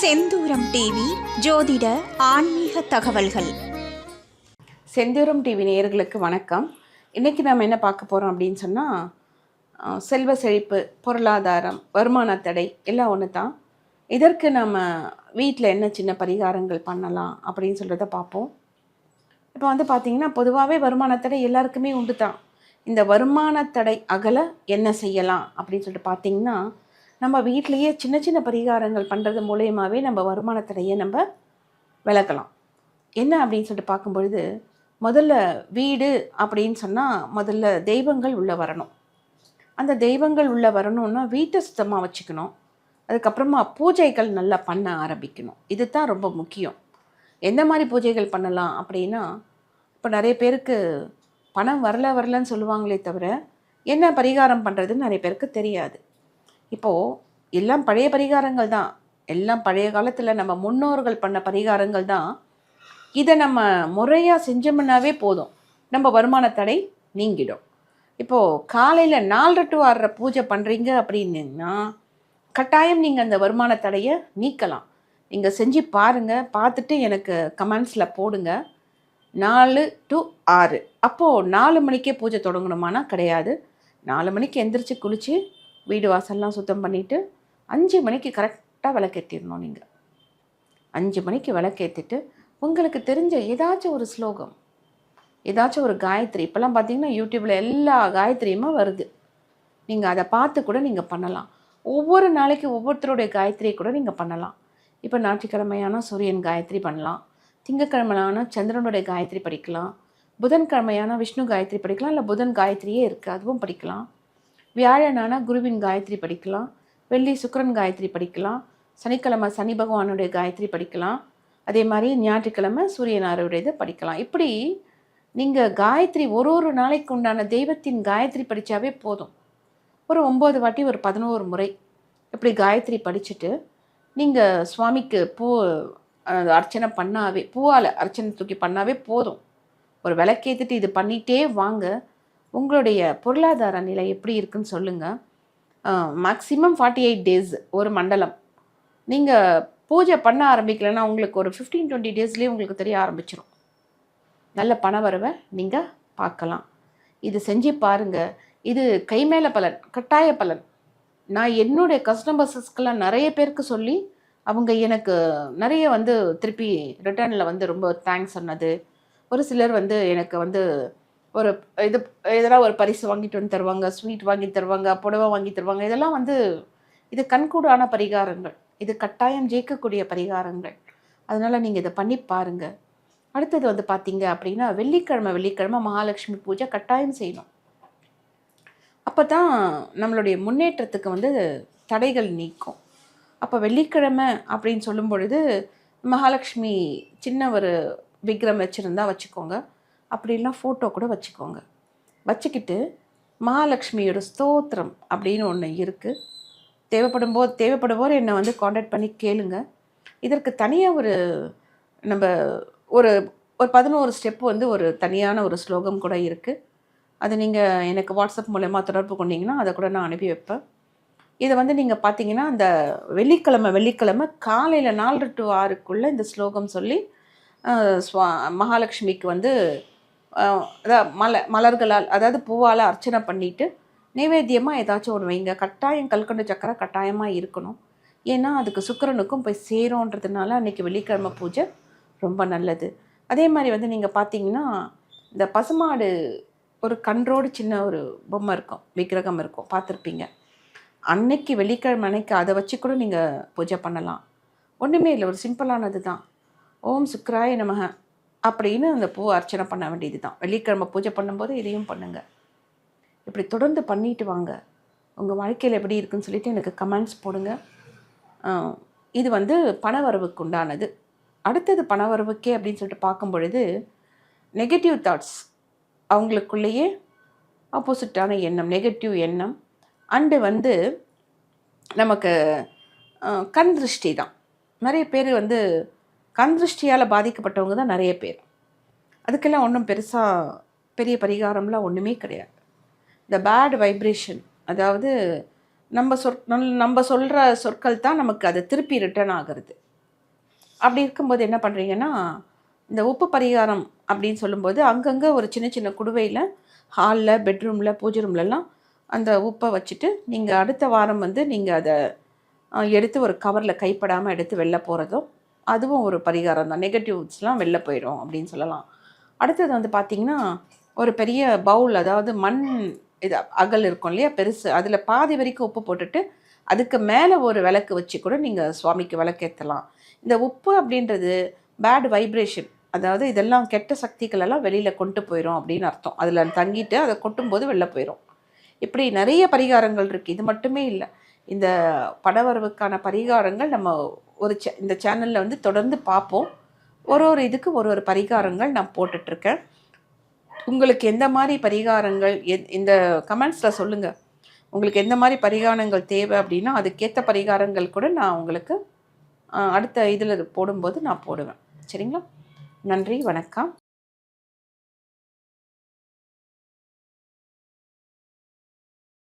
செந்தூரம் TV ஜோதிட ஆன்மீக தகவல்கள். செந்தூரம் டிவி நேயர்களுக்கு வணக்கம். இன்றைக்கி நம்ம என்ன பார்க்க போகிறோம் அப்படின்னு சொன்னால் செல்வ செழிப்பு பொருளாதாரம் வருமான தடை எல்லாம் ஒன்று தான் இதற்கு நம்ம வீட்டில் என்ன சின்ன பரிகாரங்கள் பண்ணலாம் அப்படின்னு சொல்கிறத பார்ப்போம். இப்போ வந்து பார்த்திங்கன்னா பொதுவாகவே வருமான தடை எல்லாருக்குமே உண்டு தான் இந்த வருமான தடை அகல என்ன செய்யலாம் அப்படின்னு சொல்லிட்டு பார்த்தீங்கன்னா நம்ம வீட்லேயே சின்ன சின்ன பரிகாரங்கள் பண்ணுறது மூலயமாவே நம்ம வருமானத்திலையே நம்ம விளக்கலாம். என்ன அப்படின்னு சொல்லிட்டு பார்க்கும்பொழுது முதல்ல வீடு அப்படின்னு சொன்னால் முதல்ல தெய்வங்கள் உள்ளே வரணும். அந்த தெய்வங்கள் உள்ளே வரணும்னா வீட்டை சுத்தமாக வச்சுக்கணும். அதுக்கப்புறமா பூஜைகள் நல்லா பண்ண ஆரம்பிக்கணும். இது தான் ரொம்ப முக்கியம். எந்த மாதிரி பூஜைகள் பண்ணலாம் அப்படின்னா இப்போ நிறைய பேருக்கு பணம் வரல வரலன்னு சொல்லுவாங்களே தவிர என்ன பரிகாரம் பண்ணுறதுன்னு நிறைய பேருக்கு தெரியாது. இப்போது எல்லாம் பழைய பரிகாரங்கள் தான். எல்லாம் பழைய காலத்தில் நம்ம முன்னோர்கள் பண்ண பரிகாரங்கள் தான். இதை நம்ம முறையாக செஞ்சோம்னாவே போதும். நம்ம வருமான தடை நீங்கிடும். இப்போது காலையில் நாலரை டு ஆறரை பூஜை பண்ணுறீங்க அப்படின்னா கட்டாயம் நீங்கள் அந்த வருமான தடையை நீக்கலாம். நீங்கள் செஞ்சு பாருங்கள் பார்த்துட்டு எனக்கு கமெண்ட்ஸில் போடுங்க. நாலு டு ஆறு. அப்போது நாலு மணிக்கே பூஜை தொடங்கணுமானா கிடையாது. நாலு மணிக்கு எந்திரிச்சு குளித்து வீடு வாசல்லாம் சுத்தம் பண்ணிவிட்டு அஞ்சு மணிக்கு கரெக்டாக விளக்கேற்றிடணும் நீங்கள் அஞ்சு மணிக்கு விளக்கேற்றிட்டு உங்களுக்கு தெரிஞ்ச ஏதாச்சும் ஒரு ஸ்லோகம் ஏதாச்சும் ஒரு காயத்ரி இப்போல்லாம் பார்த்தீங்கன்னா யூடியூப்பில் எல்லா காயத்ரியுமே வருது. நீங்கள் அதை பார்த்து கூட நீங்கள் பண்ணலாம். ஒவ்வொரு நாளைக்கு ஒவ்வொருத்தருடைய காயத்ரியை கூட நீங்கள் பண்ணலாம். இப்போ ஞாயிற்றுக்கிழமையான சூரியன் காயத்ரி பண்ணலாம். திங்கக்கிழமையான சந்திரனுடைய காயத்ரி படிக்கலாம். புதன்கிழமையான விஷ்ணு காயத்ரி படிக்கலாம். இல்லை புதன் காயத்ரியே இருக்குது அதுவும் படிக்கலாம். வியாழனான குருவின் காயத்ரி படிக்கலாம். வெள்ளி சுக்கிரன் காயத்ரி படிக்கலாம். சனிக்கிழமை சனி பகவானுடைய காயத்ரி படிக்கலாம். அதே மாதிரி ஞாயிற்றுக்கிழமை சூரியனாருடையது படிக்கலாம். இப்படி நீங்கள் காயத்ரி ஒரு ஒரு நாளைக்கு உண்டான தெய்வத்தின் காயத்ரி படித்தாவே போதும். ஒரு ஒம்பது வாட்டி ஒரு பதினோரு முறை இப்படி காயத்ரி படிச்சுட்டு நீங்கள் சுவாமிக்கு பூ அர்ச்சனை பண்ணாவே பூவால் அர்ச்சனை தூக்கி பண்ணாவே போதும். ஒரு விளக்கேற்றிட்டு இது பண்ணிகிட்டே வாங்க. உங்களுடைய பொருளாதார நிலை எப்படி இருக்குன்னு சொல்லுங்கள் மேக்ஸிமம் ஃபார்ட்டி எயிட் டேஸ் ஒரு மண்டலம். நீங்கள் பூஜை பண்ண ஆரம்பிக்கலைன்னா உங்களுக்கு ஒரு ஃபிஃப்டீன் டுவெண்ட்டி டேஸ்லேயே உங்களுக்கு தெரிய ஆரம்பிச்சிடும் நல்ல பண வரவை நீங்கள் பார்க்கலாம். இது செஞ்சு பாருங்கள் இது கை மேலே பலன் கட்டாய பலன். நான் என்னுடைய கஸ்டமர்ஸஸ்க்கெல்லாம் நிறைய பேருக்கு சொல்லி அவங்க எனக்கு நிறைய வந்து திருப்பி ரிட்டர்னில் வந்து ரொம்ப தேங்க்ஸ் சொன்னது. ஒரு சிலர் வந்து எனக்கு வந்து ஒரு இது எதனா ஒரு பரிசு வாங்கிட்டு வந்து தருவாங்க ஸ்வீட் வாங்கி தருவாங்க புடவை வாங்கி தருவாங்க. இதெல்லாம் வந்து இது கண்கூடான பரிகாரங்கள். இது கட்டாயம் ஜெயிக்கக்கூடிய பரிகாரங்கள். அதனால் நீங்கள் இதை பண்ணி பாருங்கள் அடுத்தது வந்து பார்த்தீங்க அப்படின்னா வெள்ளிக்கிழமை வெள்ளிக்கிழமை மகாலட்சுமி பூஜை கட்டாயம் செய்யணும். அப்போ தான் நம்மளுடைய முன்னேற்றத்துக்கு வந்து தடைகள் நீக்கும். அப்போ வெள்ளிக்கிழமை அப்படின்னு சொல்லும் பொழுது மகாலட்சுமி சின்ன ஒரு விக்ரம் வச்சுருந்தா வச்சுக்கோங்க. அப்படின்லாம் ஃபோட்டோ கூட வச்சுக்கோங்க. வச்சுக்கிட்டு மகாலட்சுமியோட ஸ்தோத்திரம் அப்படின்னு ஒன்று இருக்குது தேவைப்படும் போது தேவைப்படுவோர் என்னை வந்து காண்டாக்ட் பண்ணி கேளுங்க. இதற்கு தனியாக ஒரு நம்ம ஒரு ஒரு பதினோரு ஸ்டெப் வந்து ஒரு தனியான ஒரு ஸ்லோகம் கூட இருக்குது அது நீங்கள் எனக்கு வாட்ஸ்அப் மூலயமா தொடர்பு கொண்டீங்கன்னா அதை கூட நான் அனுப்பி வைப்பேன். இதை வந்து நீங்கள் பார்த்தீங்கன்னா அந்த வெள்ளிக்கிழமை வெள்ளிக்கிழமை காலையில் நாலு டு ஆறுக்குள்ளே இந்த ஸ்லோகம் சொல்லி ஸ்வா மகாலட்சுமிக்கு வந்து அதாவது மல மலர்களால் அதாவது பூவால் அர்ச்சனை பண்ணிவிட்டு நைவேத்தியமாக ஏதாச்சும் ஒன்று வைங்க. கட்டாயம் கல்கண்டு சக்கரை கட்டாயமாக இருக்கணும். ஏன்னா அதுக்கு சுக்கிரனுக்கும் போய் சேரும்ன்றதுனால அன்றைக்கி வெள்ளிக்கிழமை பூஜை ரொம்ப நல்லது. அதே மாதிரி வந்து நீங்கள் பார்த்தீங்கன்னா இந்த பசுமாடு ஒரு கன்றோடு சின்ன ஒரு பொம்மை இருக்கும் விக்கிரகம் இருக்கும் பார்த்துருப்பீங்க அன்னைக்கு வெள்ளிக்கிழமை அன்னைக்கு அதை வச்சு கூட நீங்கள் பூஜை பண்ணலாம். ஒன்றுமே இல்லை ஒரு சிம்பிளானது தான் ஓம் சுக்ராய நமக. அப்படின்னு அந்த பூ அர்ச்சனை பண்ண வேண்டியது தான் வெள்ளிக்கிழமை பூஜை பண்ணும்போது இதையும் பண்ணுங்கள் இப்படி தொடர்ந்து பண்ணிட்டு வாங்க. உங்கள் வாழ்க்கையில் எப்படி இருக்குன்னு சொல்லிட்டு எனக்கு கமெண்ட்ஸ் போடுங்க. இது வந்து பணவரவுக்கு உண்டானது. அடுத்தது பணவரவுக்கே அப்படின்னு சொல்லிட்டு பார்க்கும் பொழுது நெகட்டிவ் தாட்ஸ் அவங்களுக்குள்ளேயே ஆப்போசிட்டான எண்ணம் நெகட்டிவ் எண்ணம். அண்டு வந்து நமக்கு கண் திருஷ்டி தான் நிறைய பேர் வந்து கண் திருஷ்டியால் பாதிக்கப்பட்டவங்க தான் நிறைய பேர். அதுக்கெல்லாம் ஒன்றும் பெருசாக பெரிய பரிகாரம்லாம் ஒன்றுமே கிடையாது. இந்த பேட் வைப்ரேஷன் அதாவது நம்ம சொற் நல்- நம்ம சொல்கிற சொற்கள் தான் நமக்கு அது திருப்பி ரிட்டர்ன் ஆகிறது. அப்படி இருக்கும்போது என்ன பண்ணுறீங்கன்னா இந்த உப்பு பரிகாரம் அப்படின்னு சொல்லும்போது அங்கங்கே ஒரு சின்ன சின்ன குடுவையில் ஹாலில் பெட்ரூமில் பூஜை ரூம்லலாம் அந்த உப்பை வச்சுட்டு நீங்கள் அடுத்த வாரம் வந்து நீங்கள் அதை எடுத்து ஒரு கவரில் கைப்படாமல் எடுத்து வெளில போகிறதும் அதுவும் ஒரு பரிகாரம் தான். நெகட்டிவ்ஸ்லாம் வெளில போயிடும் அப்படின்னு சொல்லலாம். அடுத்தது வந்து பார்த்திங்கன்னா ஒரு பெரிய பவுல் அதாவது மண் இது அகல் இருக்கும் இல்லையா? பெருசு. அதில் பாதி வரைக்கும் உப்பு போட்டுட்டு அதுக்கு மேலே ஒரு விளக்கு வச்சு கூட நீங்கள் சுவாமிக்கு விளக்கேற்றலாம் இந்த உப்பு அப்படின்றது பேட் வைப்ரேஷன் அதாவது இதெல்லாம் கெட்ட சக்திகளெல்லாம் வெளியில் கொண்டு போயிடும் அப்படின்னு அர்த்தம். அதில் தங்கிட்டு அதை கொட்டும்போது வெளில போயிடும் இப்படி நிறைய பரிகாரங்கள் இருக்குது இது மட்டுமே இல்லை. இந்த பணவரவுக்கான பரிகாரங்கள் நம்ம ஒரு சே இந்த சேனலில் வந்து தொடர்ந்து பார்ப்போம். ஒரு ஒரு இதுக்கு ஒரு ஒரு பரிகாரங்கள் நான் போட்டுட்ருக்கேன். உங்களுக்கு எந்த மாதிரி பரிகாரங்கள் எத்- இந்த கமெண்ட்ஸில் சொல்லுங்கள் உங்களுக்கு எந்த மாதிரி பரிகாரங்கள் தேவை அப்படின்னா அதுக்கேற்ற பரிகாரங்கள் கூட நான் உங்களுக்கு அடுத்த இதில் போடும்போது நான் போடுவேன். சரிங்களா? நன்றி வணக்கம்.